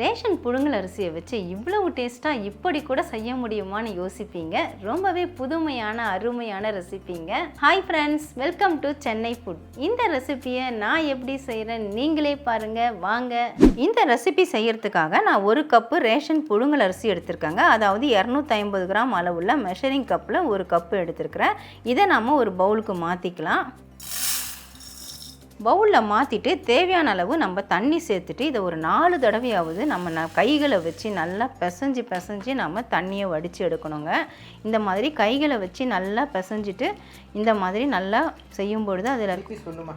Ration புழுங்கல் அரிசியை வச்சு இவ்வளவு டேஸ்ட்டாக இப்படி கூட செய்ய முடியுமான்னு யோசிப்பீங்க. ரொம்பவே புதுமையான அருமையான ரெசிபிங்க hi friends welcome to Chennai food இந்த ரெசிபியை நான் எப்படி செய்கிறேன் நீங்களே பாருங்க. வாங்க. இந்த ரெசிபி செய்யறதுக்காக நான் ஒரு கப்பு ரேஷன் புழுங்கல் அரிசி எடுத்திருக்கேங்க. அதாவது இரநூத்தி ஐம்பது கிராம் அளவுள்ள மெஷரிங் கப்பில் ஒரு கப்பு எடுத்திருக்கிறேன். இதை நாம் ஒரு பவுலுக்கு மாற்றிக்கலாம் பவுலில் மாற்றிட்டு தேவையான அளவு நம்ம தண்ணி சேர்த்துட்டு இதை ஒரு நாலு தடவையாவது நம்ம ந கைகளை வச்சு நல்லா பிசைஞ்சு பிசைஞ்சு நம்ம தண்ணியை வடித்து எடுக்கணுங்க. இந்த மாதிரி கைகளை வச்சு நல்லா பிசைஞ்சிட்டு இந்த மாதிரி நல்லா செய்யும் பொழுது அதில் சொல்லுமா?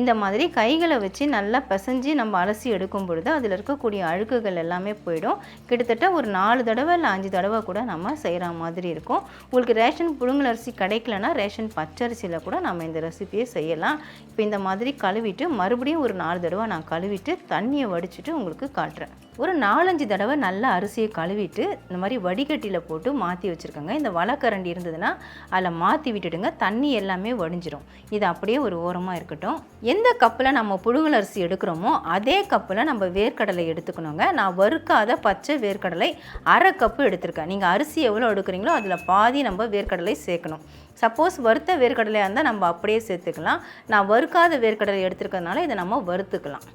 இந்த மாதிரி கைகளை வச்சு நல்லா பிசைஞ்சு நம்ம அலசி எடுக்கும் பொழுது அதில் இருக்கக்கூடிய அழுக்குகள் எல்லாமே போயிடும். கிட்டத்தட்ட ஒரு நாலு தடவை இல்லை அஞ்சு தடவை கூட நம்ம செய்கிற மாதிரி இருக்கும். உங்களுக்கு ரேஷன் புழுங்கல் அரிசி கிடைக்கலனா ரேஷன் பச்சரிசியில் கூட நம்ம இந்த ரெசிபியை செய்யலாம். இப்போ இந்த மாதிரி கழுவிட்டு மறுபடியும் ஒரு நாலு தடவை நான் கழுவிட்டு தண்ணியை வடிச்சிட்டு உங்களுக்கு காட்டுறேன். ஒரு நாலஞ்சு தடவை நல்லா அரிசியை கழுவிட்டு இந்த மாதிரி வடிகட்டியில் போட்டு மாற்றி வச்சுருக்கோங்க. இந்த வலக்கரண்டி இருந்ததுன்னா அதில் மாற்றி விட்டுடுங்க. தண்ணி எல்லாமே வடிஞ்சிரும். இது அப்படியே ஒரு ஓரமாக இருக்கட்டும். எந்த கப்பில் நம்ம புழுங்கலரிசி எடுக்கிறோமோ அதே கப்பில் நம்ம வேர்க்கடலை எடுத்துக்கணுங்க. நான் வறுக்காத பச்சை வேர்க்கடலை அரை கப்பு எடுத்திருக்கேன். நீங்கள் அரிசி எவ்வளோ எடுக்கிறீங்களோ அதில் பாதி நம்ம வேர்க்கடலை சேர்க்கணும். சப்போஸ் வறுத்த வேர்க்கடலையாக இருந்தால் நம்ம அப்படியே சேர்த்துக்கலாம். நான் வறுக்காத வேர்க்கடலை எடுத்துருக்கறதுனால இதை நம்ம வறுத்துக்கலாம்.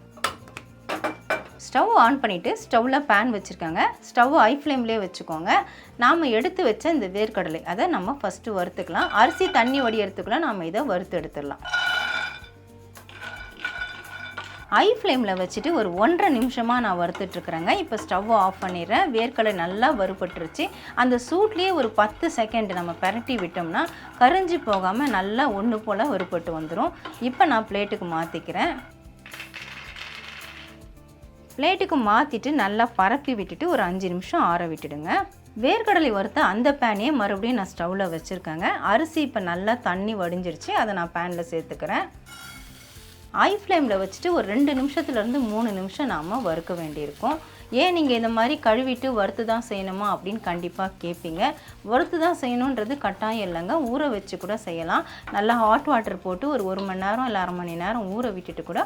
ஸ்டவ் ஆன் பண்ணிவிட்டு ஸ்டவ்வில் பேன் வச்சுருக்காங்க. ஸ்டவ் ஐ ஃப்ளேம்லேயே வச்சுக்கோங்க. நாம் எடுத்து வச்ச இந்த வேர்க்கடலை அதை நம்ம ஃபஸ்ட்டு வறுத்துக்கலாம். அரிசி தண்ணி வடியறதுக்குள்ள நாம் இதை வறுத்து எடுத்துடலாம். ஹை ஃப்ளேமில் வச்சுட்டு ஒரு ஒன்றரை நிமிஷமாக நான் வறுத்துட்ருக்குறேங்க. இப்போ ஸ்டவ் ஆஃப் பண்ணிடுறேன். வேர்க்கடலை நல்லா வறுபட்டுருச்சு. அந்த சூட்லேயே ஒரு பத்து செகண்ட் நம்ம பரட்டி விட்டோம்னா கரிஞ்சு போகாமல் நல்லா ஒன்று போல் வறுபட்டு வந்துடும் இப்போ நான் பிளேட்டுக்கு மாற்றிக்கிறேன் பிளேட்டுக்கு மாற்றிட்டு நல்லா பரப்பி விட்டுட்டு ஒரு அஞ்சு நிமிஷம் ஆற விட்டுடுங்க. வேர்க்கடலை வறுத்த அந்த பேனையே மறுபடியும் நான் ஸ்டவ்வில் வச்சுருக்கேங்க. அரிசி இப்போ நல்லா தண்ணி வடிஞ்சிருச்சு. அதை நான் பேனில் சேர்த்துக்கிறேன். ஹை ஃப்ளேமில் வச்சுட்டு ஒரு ரெண்டு நிமிஷத்துலேருந்து மூணு நிமிஷம் நாம் வறுக்க வேண்டியிருக்கும். ஏன் நீங்கள் இந்த மாதிரி கழுவிட்டு வறுத்து தான் செய்யணுமா அப்படின்னு கண்டிப்பாக கேட்பீங்க வறுத்து தான் செய்யணுன்றது கட்டாயம் இல்லைங்க. ஊற வச்சு கூட செய்யலாம். நல்லா ஹாட் வாட்டர் போட்டு ஒரு ஒரு மணி நேரம் இல்லை அரை மணி நேரம் ஊற விட்டுட்டு கூட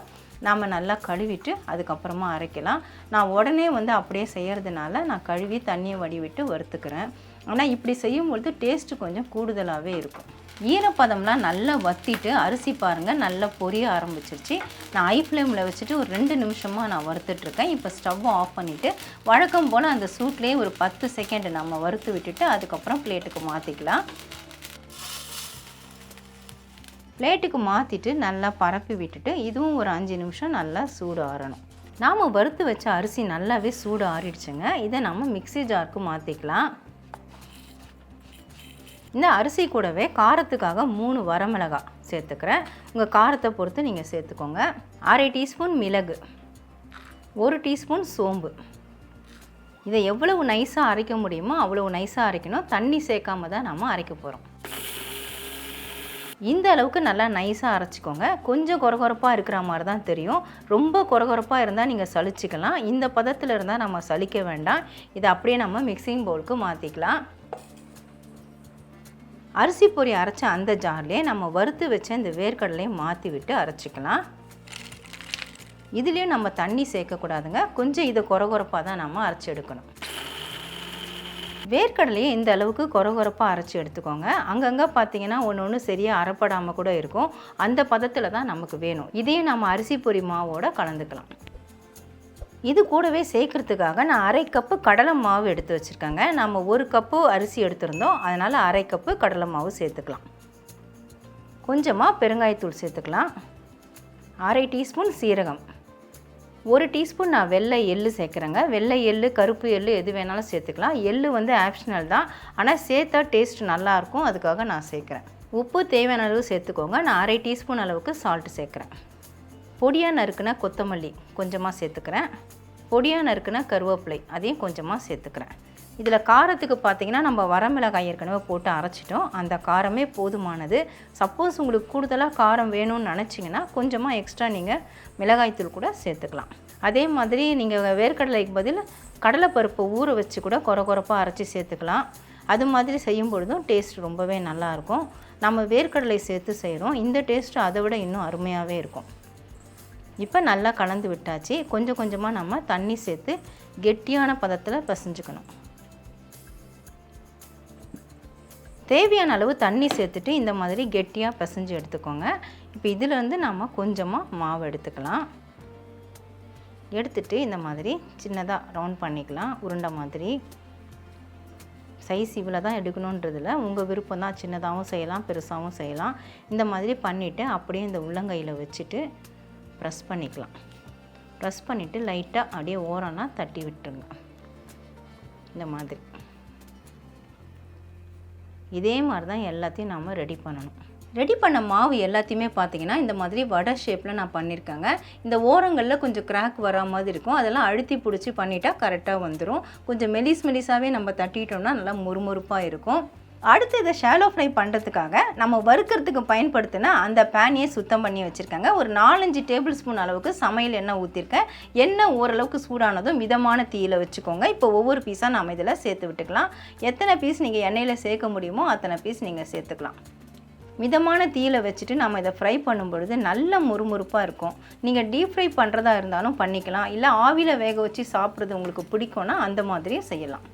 நாம் நல்லா கழுவிட்டு அதுக்கப்புறமா அரைக்கலாம். நான் உடனே வந்து அப்படியே செய்கிறதுனால நான் கழுவி தண்ணியை வடிவிட்டு வறுத்துக்கிறேன். ஆனால் இப்படி செய்யும்பொழுது டேஸ்ட்டு கொஞ்சம் கூடுதலாகவே இருக்கும். ஈரப்பதம்லாம் நல்லா வத்திட்டு அரிசி பாருங்கள் நல்லா பொரிய ஆரம்பிச்சிருச்சு. நான் ஐ ஃப்ளேமில் வச்சுட்டு ஒரு ரெண்டு நிமிஷமாக நான் வறுத்துட்ருக்கேன். இப்போ ஸ்டவ் ஆஃப் பண்ணிவிட்டு வழக்கம் போல் அந்த சூட்லேயே ஒரு பத்து செகண்ட் நம்ம வறுத்து விட்டுட்டு அதுக்கப்புறம் பிளேட்டுக்கு மாற்றிக்கலாம் பிளேட்டுக்கு மாற்றிட்டு நல்லா பரப்பி விட்டுட்டு இதுவும் ஒரு அஞ்சு நிமிஷம் நல்லா சூடு ஆறணும் நாம் வறுத்து வச்ச அரிசி நல்லாவே சூடு ஆறிடுச்சுங்க இதை நம்ம மிக்ஸி ஜாருக்கு மாற்றிக்கலாம் இந்த அரிசி கூடவே காரத்துக்காக மூணு வரமிளகாய் சேர்த்துக்கிறேன். உங்கள் காரத்தை பொறுத்து நீங்கள் சேர்த்துக்கோங்க. அரை டீஸ்பூன் மிளகு ஒரு டீஸ்பூன் சோம்பு. இதை எவ்வளவு நைஸாக அரைக்க முடியுமோ அவ்வளவு நைஸாக அரைக்கணும். தண்ணி சேர்க்காம தான் நம்ம அரைக்க போகிறோம் இந்த அளவுக்கு நல்லா நைஸாக அரைச்சிக்கோங்க. கொஞ்சம் குறகுறப்பாக இருக்கிற மாதிரி தான் தெரியும். ரொம்ப குறகுறப்பாக இருந்தால் நீங்கள் சலிச்சிக்கலாம். இந்த பதத்தில் இருந்தால் நம்ம சலிக்க வேண்டாம். இதை அப்படியே நம்ம மிக்சிங் பவுலுக்கு மாற்றிக்கலாம் அரிசி பொரி அரைச்ச அந்த ஜார்லேயே நம்ம வறுத்து வச்ச இந்த வேர்க்கடலையும் மாற்றி விட்டு அரைச்சிக்கலாம். இதுலேயும் நம்ம தண்ணி சேர்க்கக்கூடாதுங்க கொஞ்சம் இதை குறகுறப்பாக தான் நம்ம அரைச்சி எடுக்கணும். வேர்க்கடலையை இந்த அளவுக்கு குறகுறப்பாக அரைச்சி எடுத்துக்கோங்க. அங்கங்கே பார்த்தீங்கன்னா ஒன்று ஒன்று சரியாக அரைப்படாமல் கூட இருக்கும். அந்த பதத்தில் தான் நமக்கு வேணும். இதையும் நம்ம அரிசி பொரி மாவோட கலந்துக்கலாம். இது கூடவே சேர்க்கறதுக்காக நான் அரை கப்பு கடலை மாவு எடுத்து வச்சுருக்கேங்க. நம்ம ஒரு கப்பு அரிசி எடுத்திருந்தோம். அதனால் அரை கப்பு கடலை மாவு சேர்த்துக்கலாம். கொஞ்சமாக பெருங்காயத்தூள் சேர்த்துக்கலாம். அரை டீஸ்பூன் சீரகம். ஒரு டீஸ்பூன் நான் வெள்ளை எள்ளு சேர்க்குறேங்க. வெள்ளை எள்ளு கருப்பு எள்ளு எது வேணாலும் சேர்த்துக்கலாம். எள்ளு வந்து ஆப்ஷனல் தான். ஆனால் சேர்த்தா டேஸ்ட் நல்லாயிருக்கும் அதுக்காக நான் சேர்க்குறேன். உப்பு தேவையான அளவு சேர்த்துக்கோங்க. நான் அரை டீஸ்பூன் அளவுக்கு சால்ட் சேர்க்குறேன். பொடியாக நறுக்குனா கொத்தமல்லி கொஞ்சமாக சேர்த்துக்கிறேன். பொடியாக நறுக்குனா கருவேப்பிலை அதையும் கொஞ்சமாக சேர்த்துக்கிறேன். இதில் காரத்துக்கு பார்த்தீங்கன்னா நம்ம வரமிளகாய் ஏற்கனவே போட்டு அரைச்சிட்டோம். அந்த காரமே போதுமானது. சப்போஸ் உங்களுக்கு கூடுதலாக காரம் வேணும்னு நினச்சிங்கன்னா கொஞ்சமாக எக்ஸ்ட்ரா நீங்கள் மிளகாய்த்தூள் கூட சேர்த்துக்கலாம். அதே மாதிரி நீங்கள் வேர்க்கடலைக்கு பதில் கடலைப்பருப்பு ஊற வச்சு கூட கொர கொரப்பாக அரைச்சி சேர்த்துக்கலாம். அது மாதிரி செய்யும் பொழுதும் டேஸ்ட் ரொம்பவே நல்லாயிருக்கும் நம்ம வேர்க்கடலை சேர்த்து செய்கிறோம் இந்த டேஸ்ட்டு அதை விட இன்னும் அருமையாகவே இருக்கும். இப்போ நல்லா கலந்து விட்டாச்சு. கொஞ்சம் கொஞ்சமாக நம்ம தண்ணி சேர்த்து கெட்டியான பதத்தில் பிசைஞ்சுக்கணும். தேவையான அளவு தண்ணி சேர்த்துட்டு இந்த மாதிரி கெட்டியாக பிசைஞ்சு எடுத்துக்கோங்க. இப்போ இதிலேருந்து நம்ம கொஞ்சமாக மாவு எடுத்துக்கலாம். எடுத்துட்டு இந்த மாதிரி சின்னதாக ரவுண்ட் பண்ணிக்கலாம். உருண்டை மாதிரி. சைஸ் இவ்வளோ தான் எடுக்கணுன்றதில் உங்கள் விருப்பம் தான் சின்னதாகவும் செய்யலாம் பெருசாகவும் செய்யலாம். இந்த மாதிரி பண்ணிவிட்டு அப்படியே இந்த உள்ளங்கையில் வச்சுட்டு ப்ரெஸ் பண்ணிக்கலாம். ப்ரெஸ் பண்ணிவிட்டு லைட்டாக அப்படியே ஓரம்னா தட்டி விட்டுருங்க. இந்த மாதிரி. இதே மாதிரி தான் எல்லாத்தையும் நாம் ரெடி பண்ணணும். ரெடி பண்ண மாவு எல்லாத்தையுமே பார்த்தீங்கன்னா இந்த மாதிரி வடை ஷேப்பில் நான் பண்ணியிருக்கேங்க இந்த ஓரங்களில் கொஞ்சம் கிராக் வரா மாதிரி இருக்கும். அதெல்லாம் அழுத்தி பிடிச்சி பண்ணிட்டா கரெக்டாக வந்துடும் கொஞ்சம் மெலிஸ் மெலிஸாகவே நம்ம தட்டிட்டோம்னா நல்லா முறுமுறுப்பாக இருக்கும். அடுத்து இதை ஷாலோ ஃப்ரை பண்ணுறதுக்காக நம்ம வறுக்கிறதுக்கு பயன்படுத்தினா அந்த பேனையே சுத்தம் பண்ணி வச்சுருக்காங்க. ஒரு நாலஞ்சு டேபிள் ஸ்பூன் அளவுக்கு சமையல் எண்ணெய் ஊற்றிருக்கேன் எண்ணெய் ஓரளவுக்கு சூடானதும் மிதமான தீயில் வச்சுக்கோங்க. இப்போ ஒவ்வொரு பீஸாக நம்ம இதில் சேர்த்து விட்டுக்கலாம். எத்தனை பீஸ் நீங்கள் எண்ணெயில் சேர்க்க முடியுமோ அத்தனை பீஸ் நீங்கள் சேர்த்துக்கலாம். மிதமான தீயில் வச்சுட்டு நம்ம இதை ஃப்ரை பண்ணும்பொழுது நல்ல முறுமுறுப்பாக இருக்கும். நீங்கள் டீப் ஃப்ரை பண்ணுறதா இருந்தாலும் பண்ணிக்கலாம். இல்லை ஆவியில் வேக வச்சு சாப்பிட்றது உங்களுக்கு பிடிக்கும்னா அந்த மாதிரியும் செய்யலாம்.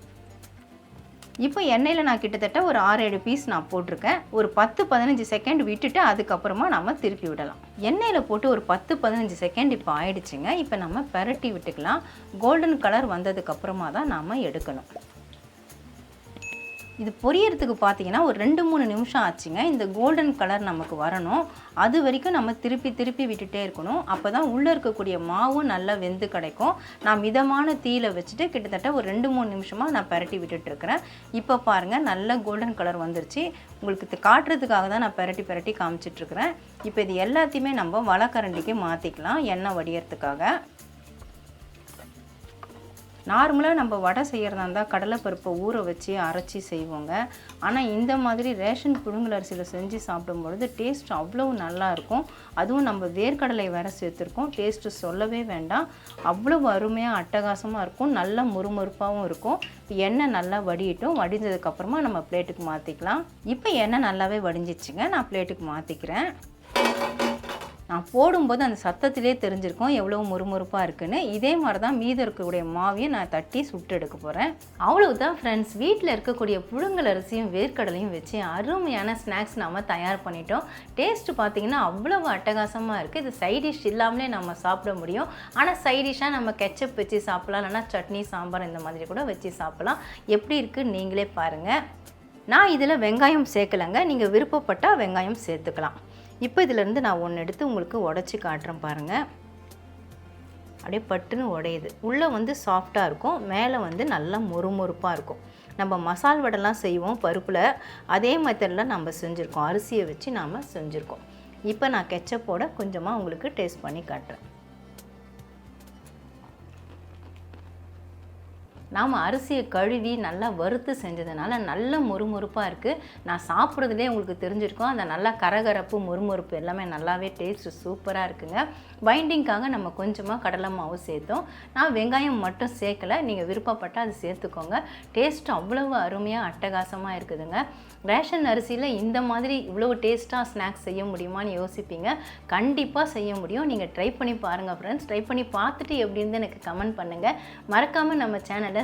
இப்போ எண்ணெயில் நான் கிட்டத்தட்ட ஒரு ஆறு ஏழு பீஸ் நான் போட்டிருக்கேன். ஒரு பத்து பதினஞ்சு செகண்ட் விட்டுட்டு அதுக்கப்புறமா நம்ம திருப்பி விடலாம். எண்ணெயில் போட்டு ஒரு பத்து பதினஞ்சு செகண்ட் இப்போ ஆயிடுச்சுங்க. இப்போ நம்ம பெரட்டி விட்டுக்கலாம். கோல்டன் கலர் வந்ததுக்கப்புறமா தான் நாம் எடுக்கணும். இது பொரியறதுக்கு பார்த்தீங்கன்னா ஒரு ரெண்டு மூணு நிமிஷம் ஆச்சுங்க. இந்த கோல்டன் கலர் நமக்கு வரணும். அது வரைக்கும் நம்ம திருப்பி திருப்பி விட்டுட்டே இருக்கணும். அப்போ தான் உள்ளே இருக்கக்கூடிய மாவும் நல்லா வெந்து கிடைக்கும். நான் மிதமான தீயில் வச்சுட்டு கிட்டத்தட்ட ஒரு ரெண்டு மூணு நிமிஷமாக நான் பரட்டி விட்டுட்டு இருக்கிறேன். இப்போ பாருங்கள் நல்ல கோல்டன் கலர் வந்துருச்சு. உங்களுக்கு இது காட்டுறதுக்காக தான் நான் பரட்டி பரட்டி காமிச்சிட்ருக்கிறேன் இப்போ இது எல்லாத்தையுமே நம்ம வளக்கரண்டிக்கு மாற்றிக்கலாம் எண்ணெய் வடிகிறதுக்காக நார்மலாக நம்ம வடை செய்கிறதா இருந்தால் கடலைப்பருப்பை ஊற வச்சு அரைச்சி செய்வோங்க. ஆனால் இந்த மாதிரி ரேஷன் புழுங்கல் அரிசியில் செஞ்சு சாப்பிடும் பொழுது டேஸ்ட் அவ்வளோ நல்லாயிருக்கும் அதுவும் நம்ம வேர்க்கடலை வேறு சேர்த்துருக்கோம். டேஸ்ட்டு சொல்லவே வேண்டாம். அவ்வளோ அருமையாக அட்டகாசமாக இருக்கும். நல்ல முறுமுறுப்பாகவும் இருக்கும். எண்ணெய் நல்லா வடியட்டும். வடிஞ்சதுக்கப்புறமா நம்ம பிளேட்டுக்கு மாற்றிக்கலாம் இப்போ எண்ணெய் நல்லாவே வடிஞ்சிச்சுங்க நான் பிளேட்டுக்கு மாற்றிக்கிறேன் நான் போடும்போது அந்த சத்தத்திலே தெரிஞ்சிருக்கும் எவ்வளோ முறுமுறுப்பாக இருக்குன்னு. இதே மாதிரி தான் மீதம் இருக்கக்கூடிய மாவையும் நான் தட்டி சுட்டு எடுக்க போகிறேன் அவ்வளவுதான் ஃப்ரெண்ட்ஸ் வீட்டில் இருக்கக்கூடிய புழுங்கல் அரிசியும் வேர்க்கடலையும் வச்சு அருமையான ஸ்நாக்ஸ் நாம் தயார் பண்ணிட்டோம். டேஸ்ட் பார்த்தீங்கன்னா அவ்வளவு அட்டகாசமாக இருக்குது இது சைட் டிஷ் இல்லாமலே நம்ம சாப்பிட முடியும். ஆனால் சைட் டிஷ்ஷாக நம்ம கெச்சப் வச்சு சாப்பிட்லாம். இல்லைனா சட்னி சாம்பார் இந்த மாதிரி கூட வச்சு சாப்பிட்லாம். எப்படி இருக்குது நீங்களே பாருங்கள் நான் இதில் வெங்காயம் சேர்க்கலைங்க. நீங்கள் விருப்பப்பட்டால் வெங்காயம் சேர்த்துக்கலாம். இப்போ இதிலேருந்து நான் ஒன்று எடுத்து உங்களுக்கு உடச்சி காட்டுறேன் பாருங்கள் அப்படியே பட்டுன்னு உடையுது. உள்ளே வந்து சாஃப்டாக இருக்கும். மேலே வந்து நல்லா மொறுமொறுப்பாக இருக்கும். நம்ம மசால் வடைலாம் செய்வோம் பருப்பில். அதே மெத்தடில் நம்ம செஞ்சுருக்கோம். அரிசியை வச்சு நாம் செஞ்சுருக்கோம். இப்போ நான் கெச்சப்போட கொஞ்சமாக உங்களுக்கு டேஸ்ட் பண்ணி காட்டுறேன். நாம் அரிசியை கழுவி நல்லா வறுத்து செஞ்சதுனால நல்ல முறுமுறுப்பாக இருக்குது நான் சாப்பிட்றதுலேயே உங்களுக்கு தெரிஞ்சிருக்கும். அந்த நல்லா கரகரப்பு முறுமுறுப்பு எல்லாமே நல்லாவே டேஸ்ட்டு சூப்பராக இருக்குங்க. பைண்டிங்க்காக நம்ம கொஞ்சமாக கடலை மாவு சேர்த்தோம். நான் வெங்காயம் மட்டும் சேர்க்கலை. நீங்கள் விருப்பப்பட்டால் அது சேர்த்துக்கோங்க. டேஸ்ட் அவ்வளவு அருமையாக அட்டகாசமாக இருக்குதுங்க. ரேஷன் அரிசியில் இந்த மாதிரி இவ்வளோ டேஸ்ட்டாக ஸ்நாக்ஸ் செய்ய முடியுமான்னு யோசிப்பீங்க. கண்டிப்பாக செய்ய முடியும். நீங்கள் ட்ரை பண்ணி பாருங்கள் ஃப்ரெண்ட்ஸ் ட்ரை பண்ணி பார்த்துட்டு எப்படி இருந்து எனக்கு கமெண்ட் பண்ணுங்கள் மறக்காமல் நம்ம சேனலை